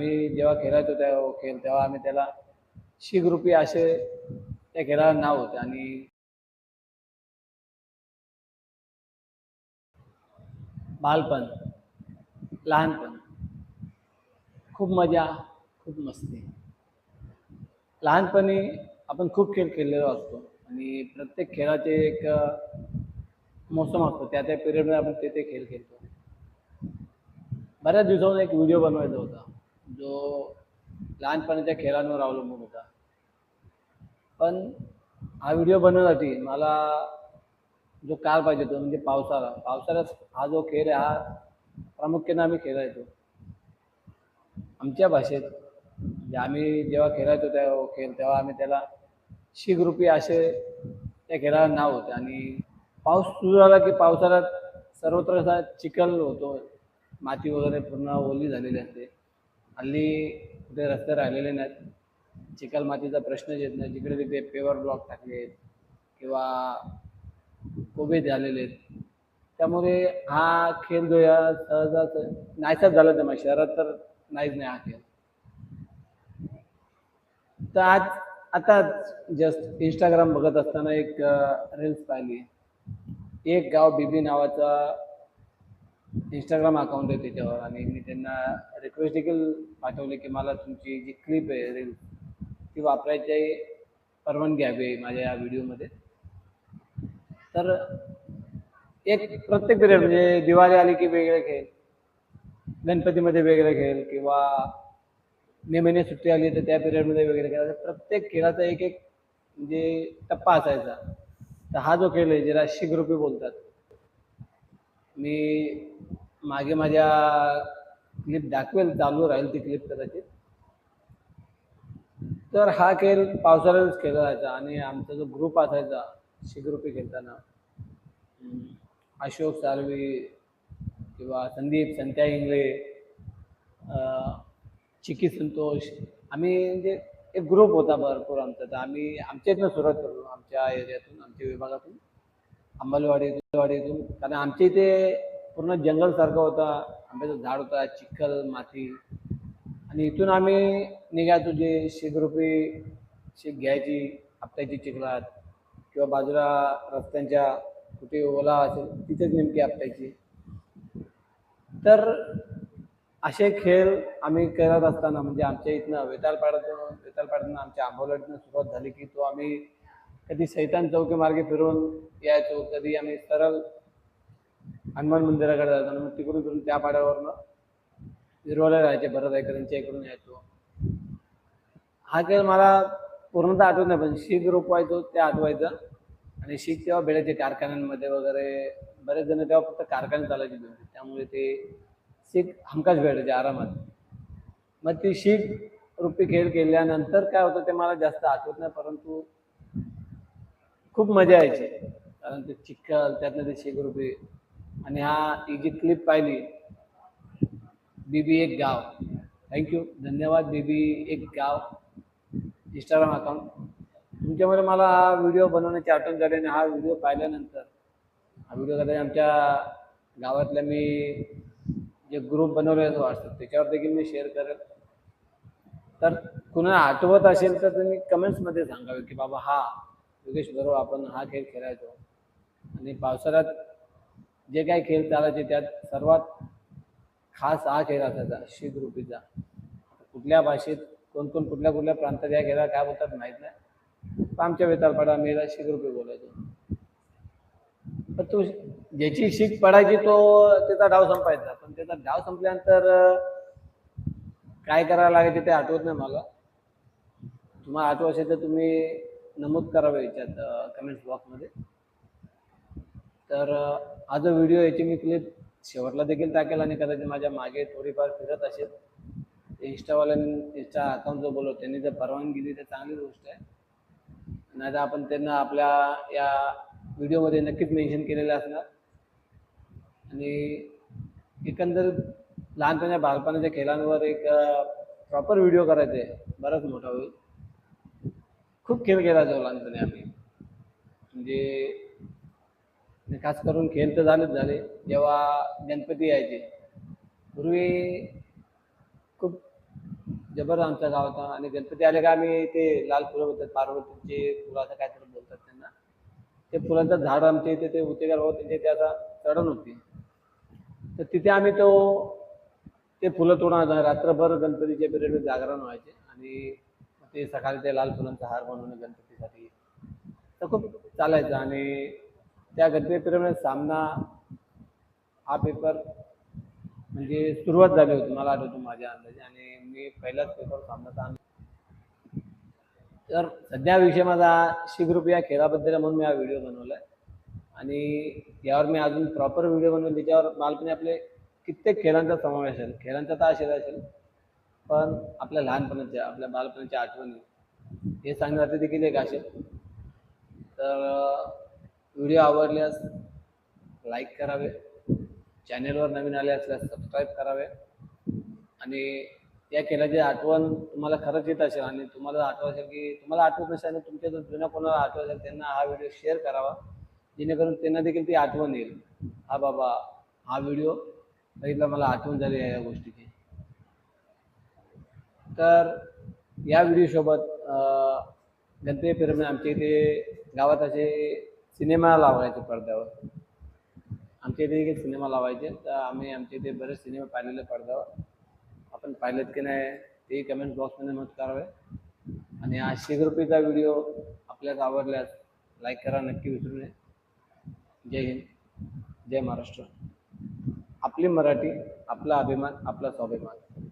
आम्ही जेव्हा खेळायचो त्या खेळ तेव्हा आम्ही त्याला शिगरूपी असे त्या खेळाला नाव होते आणि बालपण लहानपण. खूप मजा खूप मस्ती. लहानपणी आपण खूप खेळ खेळलेलो असतो आणि प्रत्येक खेळाचे एक मोसम असतो. त्या त्या पिरियडमध्ये आपण ते ते खेळ खेळतो. बऱ्याच दिवसाहून एक व्हिडिओ बनवायचा होता. जो लहानपणाच्या खेळांवर अवलंबून होता. पण हा व्हिडिओ बनवण्यासाठी मला जो काळ पाहिजे तो म्हणजे पावसाळा. पावसाळ्यात हा जो खेळ आहे हा प्रामुख्याने आम्ही खेळायचो. आमच्या भाषेत म्हणजे आम्ही जेव्हा खेळायचो त्या खेळ तेव्हा आम्ही त्याला शिगरूपी असे त्या खेळाला नाव होते. आणि पाऊस सुरू झाला की पावसाळ्यात सर्वत्र असा चिखल होतो. माती वगैरे पूर्ण ओली झालेली असते. हल्ली कुठे रस्ते राहिलेले नाहीत. चिकलमातीचा प्रश्न प्रश्नच येत नाही. जिकडे तिथे पेवर ब्लॉक टाकले किंवा कोबे झालेले आहेत. त्यामुळे हा खेळ जो या सहजाच नाहीसाच झाला तर शहरात तर नाहीच नाही हा खेळ. तर आज आता जस्ट इंस्टाग्राम बघत असताना एक रील्स पाहिली. एक गाव बीबी नावाचा इंस्टाग्राम अकाउंट आहे त्याच्यावर आणि मी त्यांना रिक्वेस्ट देखील पाठवले की मला तुमची जी क्लिप आहे रील ती वापरायची परवानगी हवी आहे माझ्या या व्हिडिओमध्ये तर एक प्रत्येक पिरियड म्हणजे दिवाळी आली की वेगळे खेळ गणपतीमध्ये वेगळे खेळ किंवा मे महिने सुट्टी आली तर त्या पिरियडमध्ये वेगळे खेळ. प्रत्येक खेळाचा एक एक म्हणजे टप्पा असायचा. तर हा जो खेळ आहे ज्याला शिगरूपी बोलतात. मी मागे माझ्या क्लिप दाखवेल चालू राहील ती क्लिप कदाचित. तर हा खेळ पावसाळ्यातच खेळला जायचा आणि आमचा जो ग्रुप असायचा शिगरूपी खेळताना अशोक साळवी किंवा संदीप संत्या इंगळे चिकी संतोष आम्ही म्हणजे एक ग्रुप होता भरपूर आमचा. तर आम्ही आमच्या इथनं सुरुवात करतो आमच्या एरियातून आमच्या विभागातून. अंमलवाडी वाडीतून कारण आमच्या इथे पूर्ण जंगलसारखं होता. आंब्याचं झाड होता चिखल माती. आणि इथून आम्ही निघायचो जे शिगरूपी शीग घ्यायची आपटायची चिखलात. किंवा बाजूला रस्त्यांच्या कुठे ओला असेल तिथेच नेमकी आपटायची. तर असे खेळ आम्ही करत असताना म्हणजे आमच्या इथनं वेतालपाड्यातून वेतालपाड्यातून आमच्या आंबोलीतनं सुरुवात झाली की तो आम्ही कधी सैतान चौकी मार्गे फिरून यायचो कधी आम्ही सरळ हनुमान मंदिराकडे जायचो आणि मग तिकडून फिरून त्या पाड्यावरनं विरवाला राहायचे भरत त्यांच्या इकडून यायचो. हा खेळ मला पूर्णतः आठवत नाही पण शीख रोपवायचो ते आठवायचं. आणि शीख तेव्हा भेटायचे कारखान्यांमध्ये वगैरे बरेच जण तेव्हा फक्त कारखाने चालायचे त्यामुळे ते शीख हमखास भेटायचे आरामात. मग ती शीख रुपी खेळ केल्यानंतर काय होतं ते मला जास्त आठवत नाही परंतु खूप मजा यायची. कारण ते चिखल त्यातनं ते शीख रुपी आणि हा ही जी क्लिप पाहिली बीबी एक गाव. थँक्यू धन्यवाद बीबी एक गाव. इंस्टाग्राम अकाउंट तुमच्यामुळे मला हा व्हिडिओ बनवण्याची आठवण झाली आणि हा व्हिडिओ पाहिल्यानंतर हा व्हिडिओ कदाचित आमच्या गावातल्या मी जे ग्रुप बनवले आहेत व्हॉट्सअप त्याच्यावर देखील मी शेअर करेल. तर कुणाला आठवत असेल तर तुम्ही कमेंट्समध्ये सांगावे की बाबा हा योगेश बरोबर आपण हा खेळ खेळायचो. आणि पावसाळ्यात जे काही खेळ चालायचे त्यात सर्वात खास हा खेळ असायचा शिगरूपीचा कुठल्या भाषेत कोण कोण कुठल्या कुठल्या प्रांतात या खेळाला काय बोलतात माहीत नाही. पण आमच्या वेताळपाडा मेला याला रुपी बोलायचो. पण तो ज्याची शीख पडायची तो त्याचा डाव संपायचा. पण त्याचा डाव संपल्यानंतर काय करायला लागायचे ते आठवत नाही मला. तुम्हाला आठवत असेल तर तुम्ही नमूद करावे याच्यात कमेंट्स बॉक्समध्ये तर हा जो व्हिडिओ याची मी क्लिप शेवटला देखील टाकेल आणि कदाचित माझ्या मागे थोडीफार फिरत असेल. इंस्टावाल्यांनी इंस्टा अकाउंट जो बोलव त्यांनी जर परवानगी दिली तर चांगली गोष्ट आहे. नाही तर आपण त्यांना आपल्या या व्हिडिओमध्ये नक्कीच मेन्शन केलेलं असणार. आणि एकंदर लहानपणाच्या बालपणाच्या खेळांवर एक प्रॉपर व्हिडिओ करायचे आहे बराच मोठा होईल. खूप खेळ खेळायचो लहानपणी आम्ही. म्हणजे खास करून खेळ तर झालेच झाले. जेव्हा गणपती यायचे. पूर्वी खूप जबर आमचा गाव होता आणि गणपती आले का आम्ही ते लाल फुलं बोलतात पार्वतीचे फुलं काहीतरी बोलतात त्यांना. ते फुलांचं झाड आमच्या इथे ते उतेगार भाऊ त्यांच्या इथे आता चढण होती. तर तिथे आम्ही तो ते फुलं तोडा रात्रभर गणपतीच्या पिरियडमध्ये जागरण व्हायचे आणि ते सकाळी ते लाल फुलांचा हार बनवणे गणपतीसाठी. तर खूप चालायचं आणि त्या गणपती पिरियडमध्ये सामना हा पेपर म्हणजे सुरुवात झाली होती मला आठवतो माझ्या अंदाजे. आणि मी पहिलाच पेपर सामनाचा आणला तर सध्या विषय माझा शी ग्रुप या खेळाबद्दल म्हणून मी हा व्हिडिओ बनवला आहे आणि यावर मी अजून प्रॉपर व्हिडिओ बनवून त्याच्यावर मालपणे आपले कित्येक खेळांचा समावेश असेल खेळांचा तर असेल असेल. पण आपल्या लहानपणाच्या आपल्या बालपणाच्या आठवणी हे सांगण्यासाठी देखील एक असेल. तर व्हिडिओ आवडल्यास लाईक करावे चॅनेलवर नवीन आले असल्यास सबस्क्राईब करावे आणि या केल्याची आठवण तुम्हाला खरंच येत असेल आणि तुम्हाला आठवत असेल की तुम्हाला आठवत नसेल आणि तुमच्या जर जुन्या कोणाला आठवत असेल त्यांना हा व्हिडिओ शेअर करावा. जेणेकरून त्यांना देखील ती आठवण येईल. हा बाबा हा व्हिडिओ बघितला मला आठवण झाली आहे या गोष्टीची. तर या व्हिडिओसोबत गणपती पिरमिड आमच्या इथे गावात असे सिनेमा लावायचे पडद्यावर. आमच्या इथे देखील सिनेमा लावायचे. तर आम्ही आमच्या इथे बरेच सिनेमा पाहिलेले पडद्यावर. आपण पाहिलेत की नाही ते कमेंट बॉक्समध्ये नोट करावे. आणि हा रुपयेचा व्हिडिओ आपल्यास आवडल्यास लाईक करा नक्की विसरू नये. जय हिंद जय महाराष्ट्र. आपली मराठी आपला अभिमान आपला स्वाभिमान.